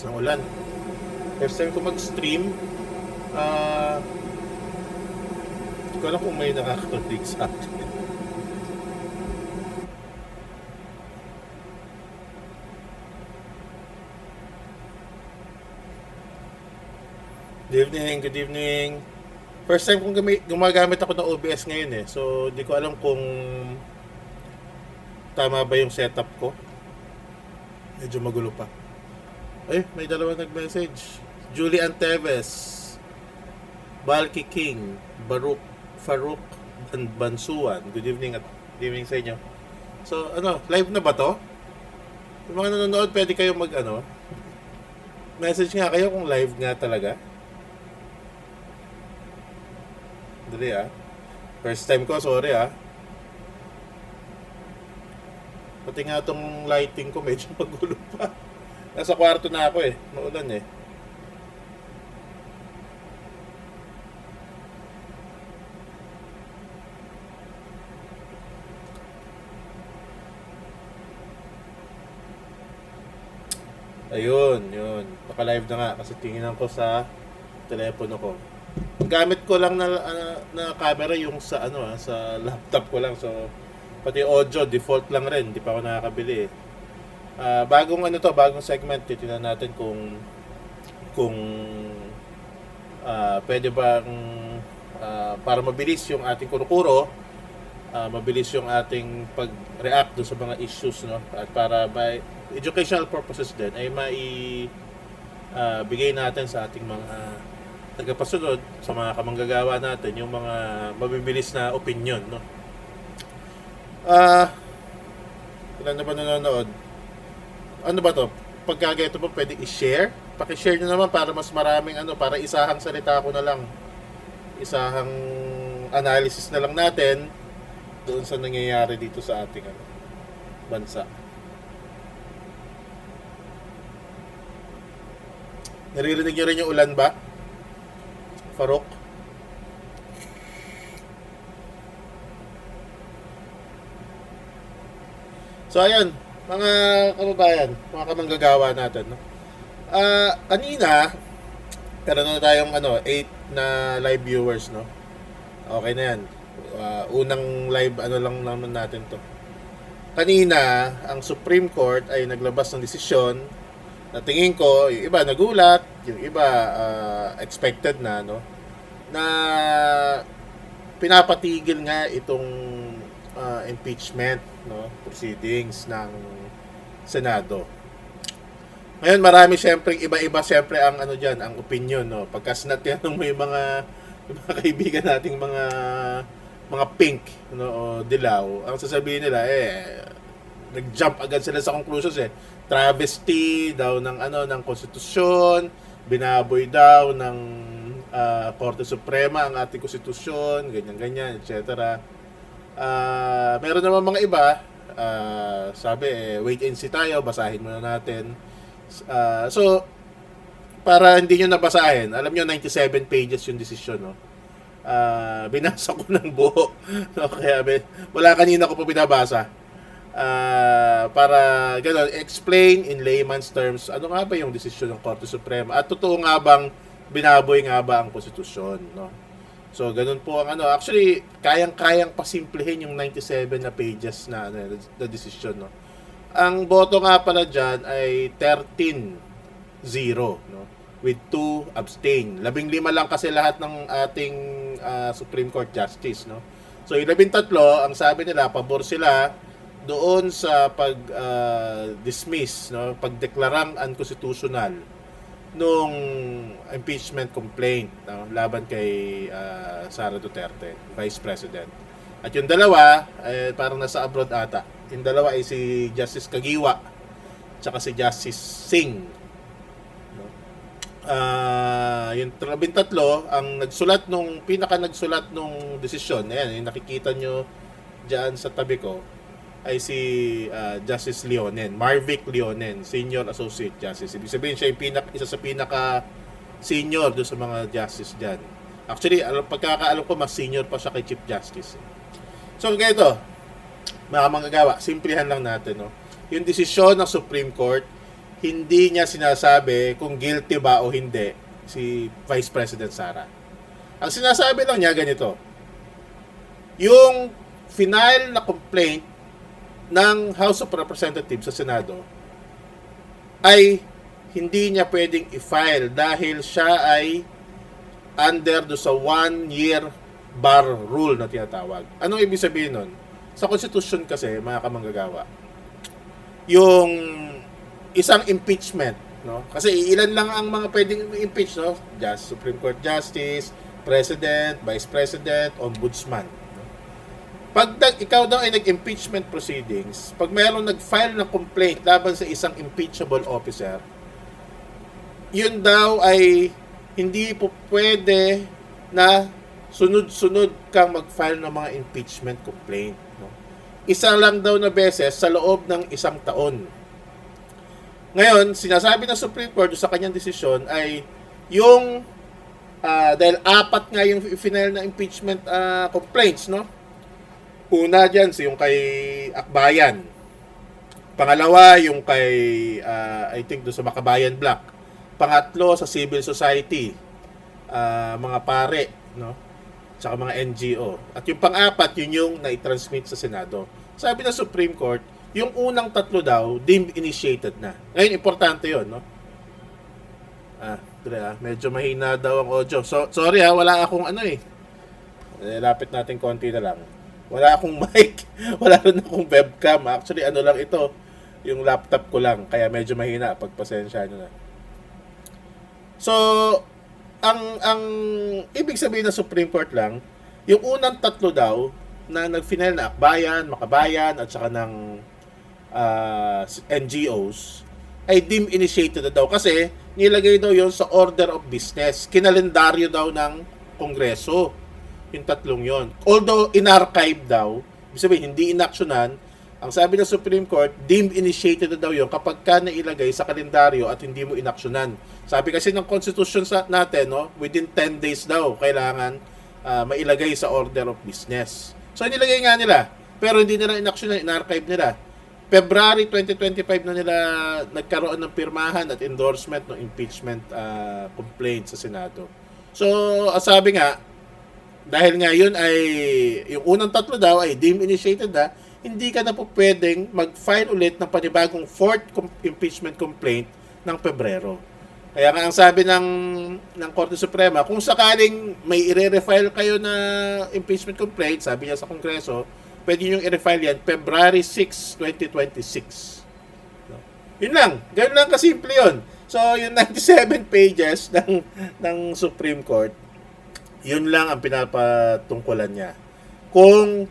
lakas ng ulan. First time ko mag-stream, ah, hindi ko alam kung may nakakarinig sa akin. Good evening, good evening. First time kong gami- gumagamit ako ng OBS ngayon eh. So, di ko alam kung tama ba yung setup ko. Medyo magulo pa. Eh, may dalawa nag-message. Julie Anteves, Balki King, Baruch, Farouk, Ban Bansuan. Good evening at good evening sa inyo. So, ano, live na ba to? Yung mga nanonood, pwede kayo mag, ano, message nga kayo kung live nga talaga. Dali ah. First time ko, sorry ah. Pati nga tong lighting ko medyo magulo pa. Nasa kwarto na ako eh. Maulan eh. Ayun, yun. Naka-live na nga kasi tingnan ko sa telepono ko. Gamit ko lang na, na, na camera yung sa ano ah, sa laptop ko lang. So pati audio default lang rin, hindi pa ako nakakabili eh. Ah, bagong ano to, bagong segment, titingnan natin kung kung ah, pwede bang ah, para mabilis yung ating kurukuro, ah, mabilis yung ating pag-react dun sa mga issues no? At para by educational purposes din ay mai ah, bigay natin sa ating mga tagapasunod sa mga kamanggagawa natin yung mga mabibilis na opinion no? Ah ilan na ba nanonood ano ba to pagka ito po pwede i-share paki-share nyo naman para mas maraming ano para isahang salita ko na lang isahang analysis na lang natin doon sa nangyayari dito sa ating ano, bansa. Naririnig nyo rin yung ulan ba? Farok? So ayun, mga kababayan, mga kamanggagawa natin. No? Ah, kanina, meron na tayong ano, 8 na live viewers, no? Okay na yan. Ah, unang live ano lang naman natin to. Kanina, ang Supreme Court ay naglabas ng desisyon na tingin ko, yung iba nagulat, yung iba ah, expected na, no? Na pinapatigil nga itong ah, impeachment, no? Proceedings ng Senado. Ngayon marami syempre iba-iba syempre ang ano diyan, ang opinion no. Pagka sinatanong mo yung mga yung mga kaibigan nating mga mga pink no o dilaw, ang sasabihin nila eh nag-jump agad sila sa conclusions eh. Travesty daw ng ano ng konstitusyon, binaboy daw ng ah, Korte Suprema ang ating konstitusyon, ganyan-ganyan, etc. Ah, meron naman mga iba, ah, sabi eh, wait and see tayo, basahin muna natin. Ah, so, para hindi nyo nabasahin, alam nyo 97 pages yung desisyon, no? Ah, binasa ko ng buo. No, kaya wala kanina ko pa binabasa. Ah, para gano'n, explain in layman's terms ano nga ba yung desisyon ng Korte Suprema at totoo nga bang binaboy nga ba ang konstitusyon, no? So, ganun po ang ano. Actually, kayang-kayang pasimplehin yung 97 na pages na, ano, na decision, no? Ang boto nga pala dyan ay 13-0, no? With 2 abstain. Labing lima lang kasi lahat ng ating ah, Supreme Court Justice, no? So, yung labing tatlo, ang sabi nila, pabor sila doon sa pag-dismiss, no? Pagdeklarang unconstitutional nung impeachment complaint no, laban kay ah, Sara Duterte, Vice President. At yung dalawa, eh, parang nasa abroad ata. Yung dalawa ay si Justice Kagiwa tsaka si Justice Singh. No? Ah, yung labing tatlo, ang nagsulat nung, pinaka nagsulat nung desisyon, ayan, yung nakikita nyo dyan sa tabi ko, ay si ah, Justice Leonen, Marvic Leonen, Senior Associate Justice. Ibig sabihin siya yung pinak, isa sa pinaka senior doon sa mga justice dyan. Actually, alam, pagkakaalam ko, mas senior pa siya kay Chief Justice. So, ganito, mga manggagawa, simplihan lang natin, no? Yung desisyon ng Supreme Court, hindi niya sinasabi kung guilty ba o hindi si Vice President Sara. Ang sinasabi lang niya ganito, yung final na complaint ng House of Representatives sa Senado ay hindi niya pwedeng i-file dahil siya ay under do sa one-year bar rule na tinatawag. Anong ibig sabihin nun? Sa Constitution kasi, mga kamanggagawa, yung isang impeachment, no? Kasi ilan lang ang mga pwedeng impeach, no? Just Supreme Court Justice, President, Vice President, Ombudsman. Pag nag, ikaw daw ay nag-impeachment proceedings, pag mayroong nag-file ng complaint laban sa isang impeachable officer, yun daw ay hindi po pwede na sunod-sunod kang mag-file ng mga impeachment complaint. No? Isa lang daw na beses sa loob ng isang taon. Ngayon, sinasabi ng Supreme Court sa kanyang desisyon ay yung ah, dahil apat nga yung final na impeachment ah, complaints, no? Una dyan, si yung kay Akbayan. Pangalawa, yung kay, ah, I think, doon sa Makabayan Black. Pangatlo, sa civil society. ah, mga pare, no? Tsaka mga NGO. At yung pang-apat, yun yung na-transmit sa Senado. Sabi ng Supreme Court, yung unang tatlo daw, deemed initiated na. Ngayon, importante yon no? Ah, dire ah, medyo mahina daw ang audio. So, sorry ha, wala akong ano eh. Eh, Lapit natin konti na lang. Wala akong mic. Wala rin akong webcam. Actually, ano lang ito. Yung laptop ko lang. Kaya medyo mahina. Pagpasensya nyo na. So, ang ang ibig sabihin ng Supreme Court lang, yung unang tatlo daw na nag-final na akbayan, makabayan at saka ng ah, NGOs ay deemed initiated na daw kasi nilagay daw yon sa order of business. Kinalendaryo daw ng Kongreso yung tatlong yon. Although in-archive daw, ibig sabihin hindi inaksyonan, ang sabi ng Supreme Court, deemed initiated na daw yon kapag ka nailagay sa kalendaryo at hindi mo inaksyonan. Sabi kasi ng Constitution sa natin, no, within 10 days daw kailangan ah, mailagay sa order of business. So nilagay nga nila, pero hindi nila inaksyonan, in-archive nila. February 2025 na nila nagkaroon ng pirmahan at endorsement ng impeachment ah, complaint sa Senado. So, sabi nga, dahil nga yun ay yung unang tatlo daw ay deemed initiated na, hindi ka na po pwedeng mag-file ulit ng panibagong fourth impeachment complaint ng Pebrero. Kaya nga ang sabi ng ng Korte Suprema, kung sakaling may i-refile kayo na impeachment complaint, sabi niya sa Kongreso, pwede niyo i-refile yan February 6, 2026. No? Yun lang. Ganun lang kasimple yun. So, yung 97 pages ng, ng Supreme Court, yun lang ang pinapatungkulan niya. Kung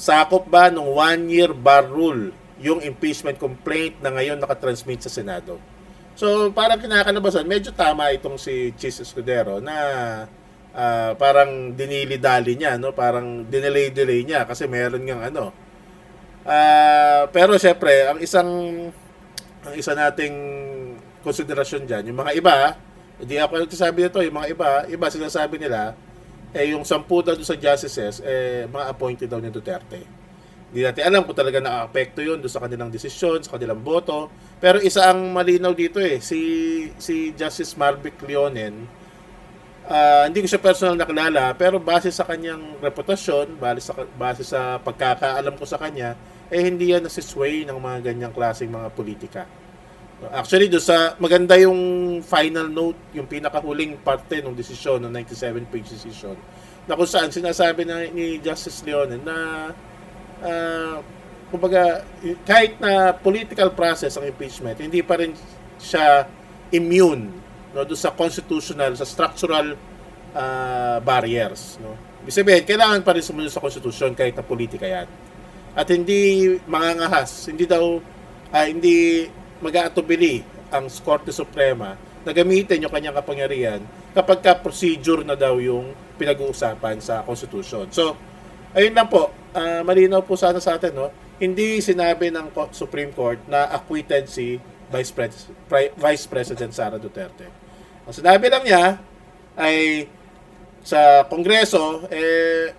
sakop ba ng one-year bar rule yung impeachment complaint na ngayon nakatransmit sa Senado. So, parang kinakalabasan, medyo tama itong si Chis Escudero na ah, parang dinili-dali niya, no? parang dinelay-delay niya kasi meron ngang ano. Ah, pero syempre, ang isang ang isa nating konsiderasyon diyan, yung mga iba, hindi ako nagsasabi nito, yung mga iba, iba sinasabi nila, eh yung sampu daw sa justices, eh mga appointed daw ni Duterte. Hindi natin alam kung talaga nakaapekto yun doon sa kanilang desisyon, sa kanilang boto. Pero isa ang malinaw dito eh, si, si Justice Marvick Leonen, ah, hindi ko siya personal nakilala, pero base sa kanyang reputasyon, base sa, base sa pagkakaalam ko sa kanya, eh hindi yan nasisway ng mga ganyang klaseng mga politika. Actually, do sa maganda yung final note, yung pinakahuling parte ng desisyon, ng 97-page decision, na kung saan sinasabi na ni Justice Leonen na ah, kumbaga, kahit na political process ang impeachment, hindi pa rin siya immune no, do sa constitutional, sa structural ah, barriers. No? Ibig sabihin, kailangan pa rin sumunod sa konstitusyon kahit na politika yan. At hindi mangangahas, hindi daw, ah, hindi mag-aatubili ang Korte Suprema na gamitin yung kanyang kapangyarihan kapag ka procedure na daw yung pinag-uusapan sa Constitution. So, ayun lang po, ah, malinaw po sana sa atin, no? Hindi sinabi ng Supreme Court na acquitted si Vice, Pres- Pri- Vice President Sara Duterte. Ang sinabi lang niya ay sa Kongreso, eh,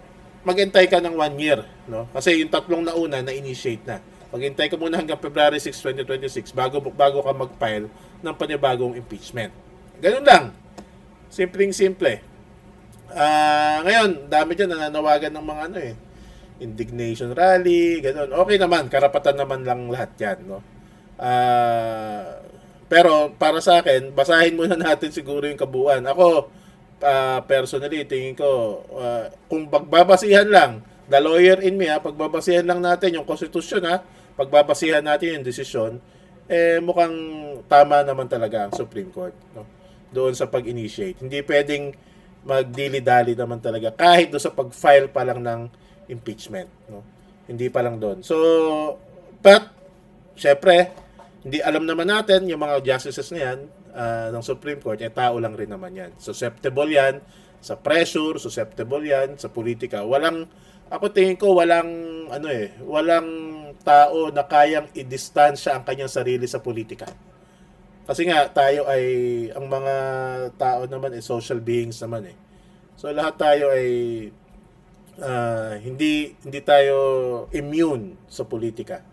mag-entay ka ng one year. No? Kasi yung tatlong nauna na-initiate na. Maghintay ka muna hanggang February 6, 2026 bago bago ka mag-file ng panibagong impeachment. Ganun lang. Simpleng simple. Ah, ngayon, dami diyan nananawagan ng mga ano eh indignation rally, ganun. Okay naman, karapatan naman lang lahat 'yan, no. Ah, pero para sa akin, basahin muna natin siguro yung kabuuan. Ako, ah, personally, tingin ko, ah, kung pagbabasihan lang, the lawyer in me, ha, pagbabasihan lang natin yung konstitusyon, ha, pagbabasihan natin yung desisyon, eh, mukhang tama naman talaga ang Supreme Court, no? Doon sa pag-initiate. Hindi pwedeng magdili-dali naman talaga kahit doon sa pag-file pa lang ng impeachment, no? Hindi pa lang doon. So, but, syempre, hindi alam naman natin yung mga justices na yan ah, ng Supreme Court, eh tao lang rin naman yan. Susceptible yan sa pressure, susceptible yan sa politika. Walang, ako tingin ko, walang, ano eh, walang tao na kayang i-distansya ang kanyang sarili sa politika. Kasi nga, tayo ay, ang mga tao naman ay social beings naman eh. So, lahat tayo ay, ah, hindi, hindi tayo immune sa politika.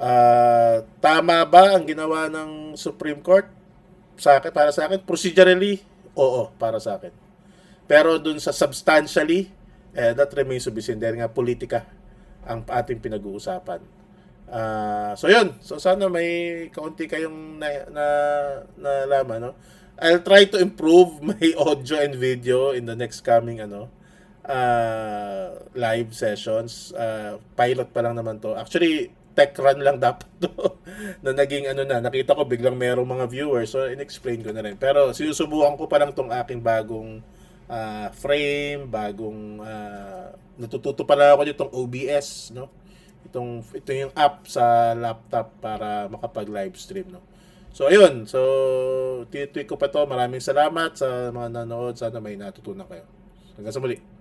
Ah, tama ba ang ginawa ng Supreme Court? Sa akin, para sa akin, procedurally, oo, para sa akin. Pero dun sa substantially, eh, that remains to be seen dahil nga politika ang ating pinag-uusapan. Ah, so yun. So sana may kaunti kayong na, na, nalaman, no? I'll try to improve my audio and video in the next coming ano uh, live sessions. Uh, pilot pa lang naman to. Actually, tech run lang dapat to. na naging ano na, nakita ko biglang merong mga viewers. So, in-explain ko na rin. Pero sinusubukan ko pa lang tong aking bagong ah, frame, bagong ah, natututo pa lang ako nitong OBS, no? Itong ito yung app sa laptop para makapag-live stream, no? So ayun, so tinitweet ko pa to. Maraming salamat sa mga nanood. Sana may natutunan kayo. Hanggang sa muli.